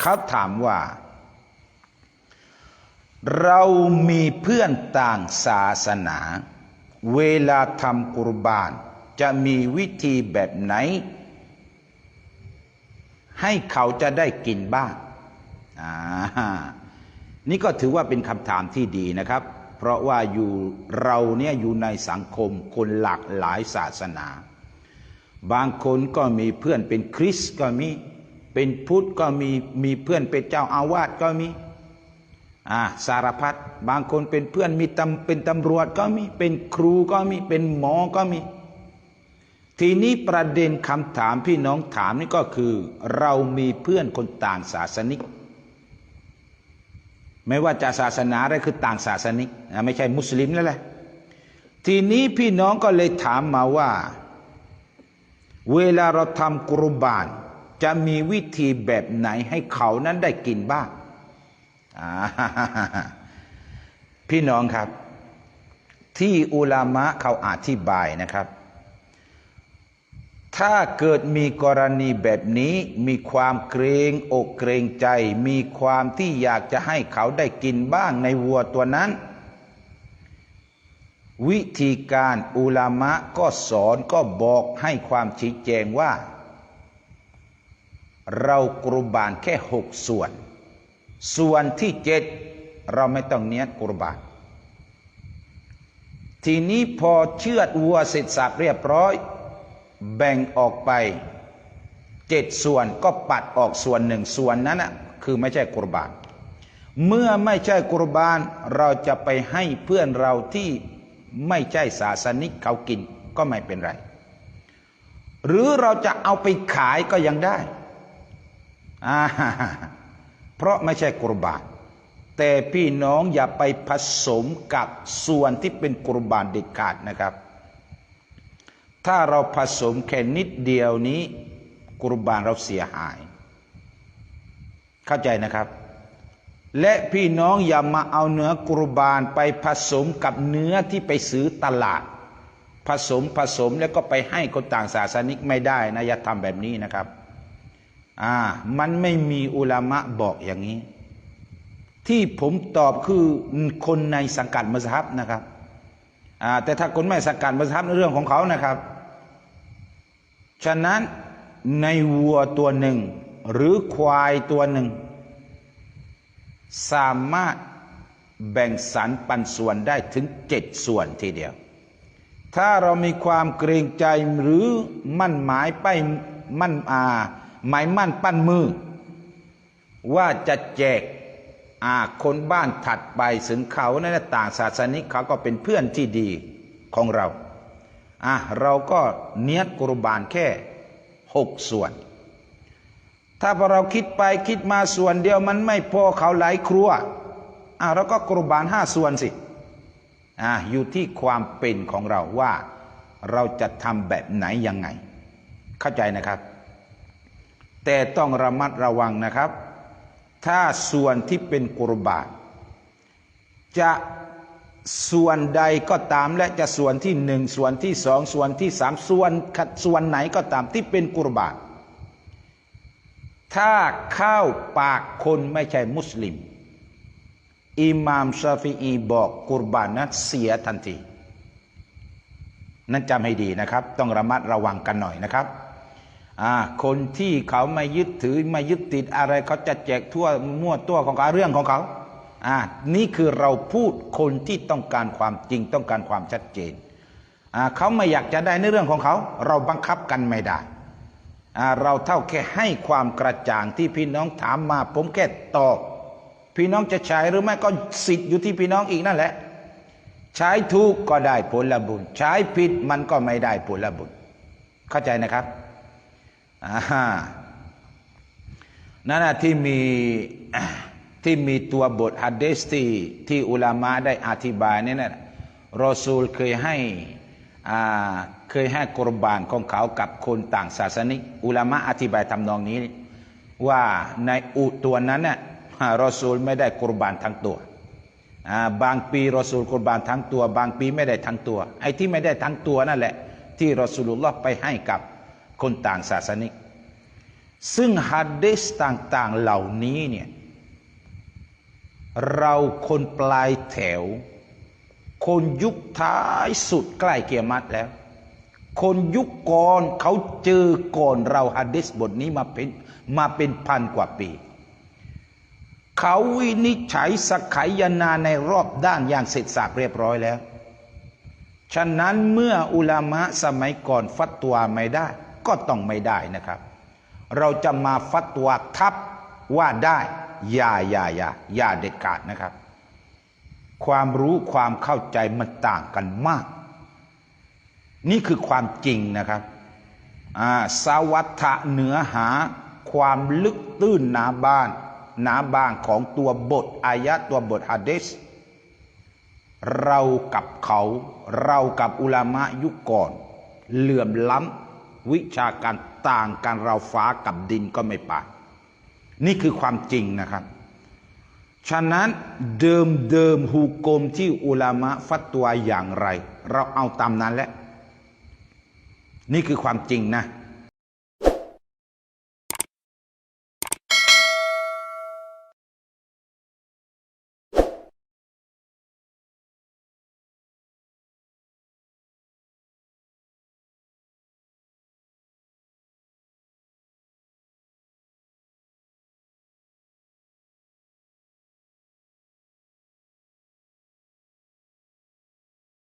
เขาถามว่า เรามีเพื่อนต่างศาสนา เวลาทำกุรบาน จะมีวิธีแบบไหน ให้เขาจะได้กินบ้างอ่านี่ก็ถือว่าเป็นคำถามที่ดีนะครับ เพราะว่าอยู่เราเนี่ยอยู่ในสังคมคนหลากหลายศาสนา บางคนก็มีเพื่อนเป็นคริสต์ก็มี เป็นพุทธก็มีมีเพื่อนเป็นเจ้าอาวาสก็มีอ่าสารพัดบางคนเป็นเพื่อนมีตำเป็นตำรวจก็มีเป็นครูก็มีเป็นหมอก็มี ทีนี้ประเด็นคำถามพี่น้องถามนี่ก็คือ เรามีเพื่อนคนต่างศาสนิก ไม่ว่าจะศาสนาอะไรคือต่างศาสนิกไม่ใช่มุสลิมแล้วแหละทีนี้พี่น้องก็เลยถามมาว่า เวลาเราทำกุรบาน จะมีวิธีแบบไหนให้เขานั้นได้กินบ้างพี่น้องครับ ที่อุลามะเขาอธิบายนะครับ ถ้าเกิดมีกรณีแบบนี้ มีความเกรงอกเกรงใจ มีความที่อยากจะให้เขาได้กินบ้างในวัวตัวนั้น วิธีการอุลามะก็สอนก็บอกให้ความชี้แจงว่า เรากรุบานแค่หกส่วน ส่วนที่เจ็ดเราไม่ต้องเนียดกุรบาน ทีนี้พอเชือดวัวเสร็จสับเรียบร้อย แบ่งออกไปเจ็ดส่วนก็ปัดออกส่วนหนึ่งส่วนนั้นนะคือไม่ใช่กุรบาน เมื่อไม่ใช่กุรบานเราจะไปให้เพื่อนเราที่ไม่ใช่ศาสนิกเขากินก็ไม่เป็นไร หรือเราจะเอาไปขายก็ยังได้ อ่าเพราะไม่ใช่กุรบาน แต่พี่น้องอย่าไปผสมกับส่วนที่เป็นกุรบานเด็ดขาดนะครับ ถ้าเราผสมแค่นิดเดียวนี้ กุรบานเราเสียหาย เข้าใจนะครับ และพี่น้องอย่ามาเอาเนื้อกุรบานไปผสมกับเนื้อที่ไปซื้อตลาด ผสมผสมแล้วก็ไปให้คนต่างศาสนิกไม่ได้นะอย่าทำแบบนี้นะครับ อ่า มันไม่มีอุลามะบอกอย่างนี้ ที่ผมตอบคือคนในสังกัดมัสฮับนะครับอ่าแต่ถ้าคนไม่สังกัดมัสฮับเรื่องของเขานะครับ ฉะนั้นในวัวตัวหนึ่ง หรือควายตัวหนึ่ง สามารถแบ่งสรรปันส่วนได้ถึงเจ็ดส่วนทีเดียว ถ้าเรามีความเกรงใจหรือมั่นหมายไปมั่นอา หมายมั่นปั้นมือ ว่าจะแจกอาคนบ้านถัดไปถึงเขาในต่างศาสนิกเขาก็เป็นเพื่อนที่ดีของเราอะเราก็เนียดกุรบานแค่หกส่วน ถ้าพอเราคิดไปคิดมาส่วนเดียวมันไม่พอเขาหลายครัวอะเราก็กุรบานห้าส่วนสิอะอยู่ที่ความเป็นของเราว่าเราจะทำแบบไหนยังไง เข้าใจนะครับ แต่ต้องระมัดระวังนะครับ ถ้าส่วนที่เป็นกุรบานจะส่วนใดก็ตามและจะส่วนที่หนึ่งส่วนที่สองส่วนที่สามส่วนส่วนไหนก็ตามที่เป็นกุรบานถ้าเข้าปากคนไม่ใช่มุสลิมอิหม่ามชาฟีอีบอกกุรบานนั้นเสียทันที นั่นจำให้ดีนะครับ ต้องระมัดระวังกันหน่อยนะครับ คนที่เขาไม่ยึดถือไม่ยึดติดอะไรเขาจะแจกทั่วมั่วตัวของเขาเรื่องของเขาอ่านี่คือเราพูดคนที่ต้องการความจริงต้องการความชัดเจนอ่าเขาไม่อยากจะได้ในเรื่องของเขา เราบังคับกันไม่ได้อ่าเราเท่าแค่ให้ความกระจ่างที่พี่น้องถามมาผมแค่ตอบพี่น้องจะใช้หรือไม่ก็สิทธิ์อยู่ที่พี่น้องอีกนั่นแหละ ใช้ถูกก็ได้ผลบุญ ใช้ผิดมันก็ไม่ได้ผลบุญ เข้าใจนะครับ อ่านั่นนะที่มีที่มีตัวบทฮัดเดสที่ที่อุลามะได้อธิบายนี่นะรอซูลเคยให้เคยให้กรบานของเขากับคนต่างศาสนิกอุลามะอธิบายทำนองนี้ ว่าในอุตัวนั้นน่ะรอซูลไม่ได้กรบานทั้งตัวบางปีรอซูลกรบานทั้งตัว บางปีไม่ได้ทั้งตัว ไอ้ที่ไม่ได้ทั้งตัวนั่นแหละ ที่รอซูลุลลอฮ์ไปให้กับ คนต่างศาสนิก ซึ่งฮัดดิสต่างๆเหล่านี้เนี่ยเราคนปลายแถว คนยุคท้ายสุดใกล้เกียรมัดแล้ว คนยุคก่อนเขาเจอก่อนเราฮัดดิสบทนี้มาเป็นมาเป็นพันกว่าปี เขาวินิจฉัยสกไขยนาในรอบด้านอย่างเสร็จสรรพเรียบร้อยแล้ว ฉะนั้นเมื่ออุลามะสมัยก่อนฟัตตัวไม่ได้ ก็ต้องไม่ได้นะครับ เราจะมาฟัตตัวทับว่าได้อย่าอย่าอย่าอย่าเด็ดขาดนะครับ ความรู้ความเข้าใจมันต่างกันมาก นี่คือความจริงนะครับอาสวัฏฐะเนื้อหาความลึกตื้นหนาบานหนาบางของตัวบทอายะห์ตัวบทฮะดีษเรากับเขา เรากับอุลามะยุคก่อน เหลื่อมล้ำ วิชาการต่างกันเราฟ้ากับดินก็ไม่ปานนี่คือความจริงนะครับ ฉะนั้นเดิมเดิมฮูกมที่อุลามะฟัตตัวอย่างไร เราเอาตามนั้นแหละ นี่คือความจริงนะ